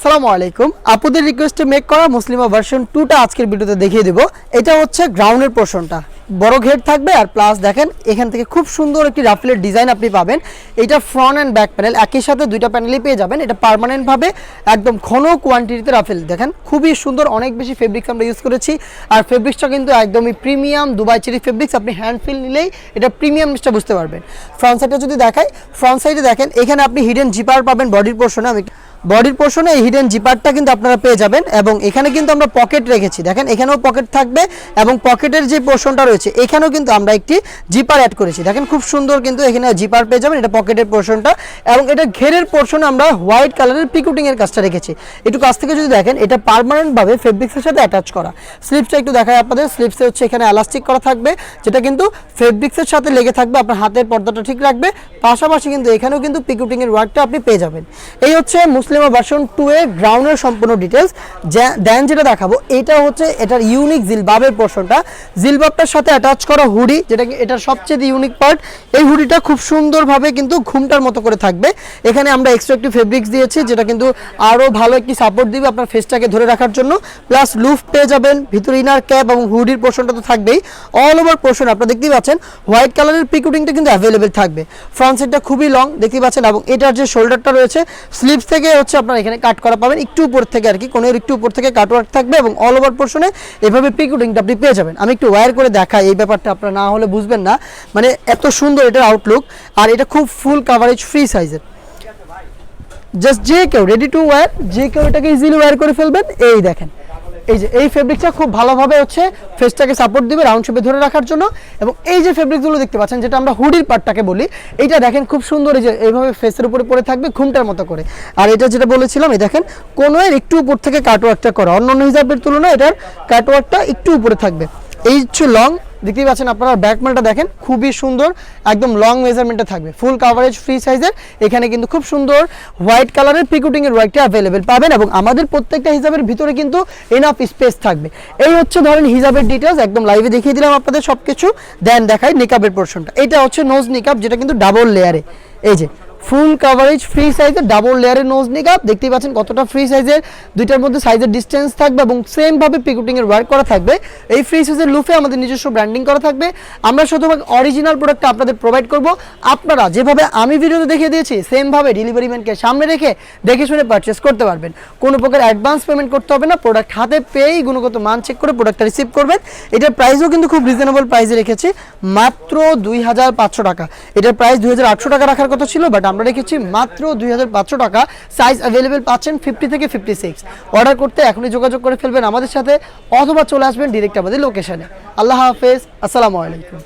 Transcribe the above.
আসসালামু আলাইকুম। আপুদের রিকোয়েস্টে মেক করা মুসলিমা ভার্সন টুটা আজকের ভিডিওতে দেখিয়ে দেবো। এটা হচ্ছে গ্রাউন্ডের পোর্শনটা বড় ঘের থাকবে আর প্লাস দেখেন, এখান থেকে খুব সুন্দর একটি রাফেলের ডিজাইন আপনি পাবেন। এটা ফ্রন্ট অ্যান্ড ব্যাক প্যানেল একই সাথে দুইটা প্যানেলই পেয়ে যাবেন। এটা পার্মানেন্টভাবে একদম ঘন কোয়ান্টিটিতে রাফেল। দেখেন, খুবই সুন্দর, অনেক বেশি ফেব্রিক্স আমরা ইউজ করেছি। আর ফেব্রিক্সটা কিন্তু একদমই প্রিমিয়াম দুবাই চেরি ফেব্রিক্স আপনি হ্যান্ড ফিল নিলেই এটা প্রিমিয়ামটা বুঝতে পারবেন। ফ্রন্ট সাইডে যদি দেখাই ফ্রন্ট সাইডে দেখেন, এখানে আপনি হিডেন জিপার পাবেন বডির পোর্শনে আমি বডির পোর্শনে এই হিডেন জিপারটা কিন্তু আপনারা পেয়ে যাবেন এবং এখানে কিন্তু আমরা পকেট রেখেছি। দেখেন, এখানেও পকেট থাকবে এবং পকেটের যে পোর্শনটা রয়েছে, এখানেও কিন্তু আমরা একটি জিপার অ্যাড করেছি। দেখেন, খুব সুন্দর কিন্তু এখানে জিপার পেয়ে যাবেন, এটা পকেটের পোর্শনটা এবং এটা ঘেরের পোর্শনে আমরা হোয়াইট কালারের পিকুটিং এর কাজটা রেখেছি। একটু কাছ থেকে যদি দেখেন, এটা পার্মানেন্টভাবে ফেব্রিক্সের সাথে অ্যাটাচ করা। স্লিপসটা একটু দেখায় আপনাদের স্লিপসে হচ্ছে এখানে এলাস্টিক করা থাকবে, যেটা কিন্তু ফেব্রিক্সের সাথে লেগে থাকবে, আপনার হাতের পর্দাটা ঠিক রাখবে। পাশাপাশি কিন্তু এখানেও কিন্তু পিকুটিং এর ওয়ার্কটা আপনি পেয়ে যাবেন। এই হচ্ছে মুসলিমা ভার্সন টু এর গ্রাউন্ডের সম্পূর্ণ ডিটেলস দেন যেটা দেখাবো, এটা হচ্ছে এটার ইউনিক জিলবাবের পোর্শনটা জিলবাবটার সাথে অ্যাটাচ করা হুডি, যেটা এটার সবচেয়ে ইউনিক পার্ট এই হুডিটা খুব সুন্দরভাবে কিন্তু ঘুমটার মতো করে থাকবে। এখানে আমরা এক্সট্রা একটি ফেব্রিক্স দিয়েছি, যেটা কিন্তু আরও ভালো একটি সাপোর্ট দিবে আপনার ফেসটাকে ধরে রাখার জন্য। প্লাস লুফ পেয়ে যাবেন, ভিতরে ইনার ক্যাপ এবং হুডির পোর্শনটা তো থাকবেই। অল ওভার পোর্শন আপনারা দেখতেই পাচ্ছেন হোয়াইট কালারের পিকুটিংটা কিন্তু অ্যাভেলেবেল থাকবে। ফ্রন্ট সাইডটা খুবই লং দেখতেই পাচ্ছেন, এবং এটার যে শোল্ডারটা রয়েছে স্লিপস থেকে হচ্ছে আপনারা এখানে কাট করা পাবেন। একটু উপর থেকে আর কি, কোনো একটু উপর থেকে কাট ওয়ার্ক থাকবে এবং অল ওভার পোর্শনে এভাবে পিকুটিংটা আপনি পেয়ে যাবেন। আমি একটু ওয়্যার করে দেখাই, এই ব্যাপারটা আপনার না হলে বুঝবেন না। মানে এত সুন্দর এটার আউটলুক আর এটা খুব ফুল কাভারেজ ফ্রি সাইজের জাস্ট যে কেউ রেডি টু ওয়্যার যে কেউ এটাকে ইজিলি ওয়্যার করে ফেলবেন, এই দেখেন। এই যে, এই ফেব্রিকটা খুব ভালোভাবে হচ্ছে ফেসটাকে সাপোর্ট দিবে রাউন্ড শেপে ধরে রাখার জন্য। এবং এই যে ফেব্রিকগুলো দেখতে পাচ্ছেন, যেটা আমরা হুডির পার্টটাকে বলি, এইটা দেখেন খুব সুন্দর এই যে, এইভাবে ফেসের উপরে পরে থাকবে, ঘুমটার মতো করে। আর এটা যেটা বলেছিলাম, এই দেখেন কোনো একটু উপর থেকে কাটওয়ার্কটা করা। অন্য অন্য হিসাবের তুলনায় এটার কাটওয়ার্কটা একটু উপরে থাকবে। এই হচ্ছে লং দেখতেই পাচ্ছেন আপনারা ব্যাকম্যানটা দেখেন, খুবই সুন্দর, একদম লং মেজারমেন্টে থাকবে। ফুল কাভারেজ ফ্রি সাইজের এখানে কিন্তু খুব সুন্দর হোয়াইট কালারের পিকুটিং এর ওয়ার্কটা অ্যাভেলেবেল পাবেন এবং আমাদের প্রত্যেকটা হিসাবের ভিতরে কিন্তু এনাফ স্পেস থাকবে। এই হচ্ছে ধরেন হিসাবের ডিটেলস একদম লাইভে দেখিয়ে দিলাম আপনাদের সব কিছু দেন দেখাই নিকাবের পোর্শনটা এটা হচ্ছে নোজ নিকাব যেটা কিন্তু ডাবল লেয়ারে এই যে ফুল কাভারেজ ফ্রি সাইজের ডাবল লেয়ারের নোজ নিকাপ দেখতেই পাচ্ছেন কতটা ফ্রি সাইজের দুইটার মধ্যে সাইজের ডিস্টেন্স থাকবে এবং সেম ভাবে পিকুটিং এর ওয়ার্ক করা থাকবে। এই ফ্রি সাইজের লুফে আমাদের নিজস্ব ব্র্যান্ডিং করা থাকবে। আমরা শতভাগ অরিজিনাল প্রোডাক্টটা আপনাদের প্রোভাইড করব। আপনারা যেভাবে আমি ভিডিওতে দেখিয়ে দিয়েছি সেমভাবে ডেলিভারি ম্যানকে সামনে রেখে দেখে শুনে পারচেস করতে পারবেন। কোনো প্রকার অ্যাডভান্স পেমেন্ট করতে হবে না। প্রোডাক্ট হাতে পেয়েই গুণগত মান চেক করে প্রোডাক্টটা রিসিভ করবেন। এটার প্রাইসও কিন্তু খুব রিজনেবল প্রাইসে রেখেছি মাত্র দুই হাজার পাঁচশো টাকা। এটার প্রাইস দুই হাজার আটশো টাকা রাখার কথা ছিল বাট আমরা রেখেছি মাত্র দুই হাজার পাঁচশো টাকা। সাইজ অ্যাভেলেবেল পাচ্ছেন ফিফটি থেকে ফিফটি সিক্স অর্ডার করতে এখনই যোগাযোগ করে ফেলবেন আমাদের সাথে, অথবা চলে আসবেন ডিরেক্ট আমাদের লোকেশনে আল্লাহ হাফেজ, আসসালামু আলাইকুম।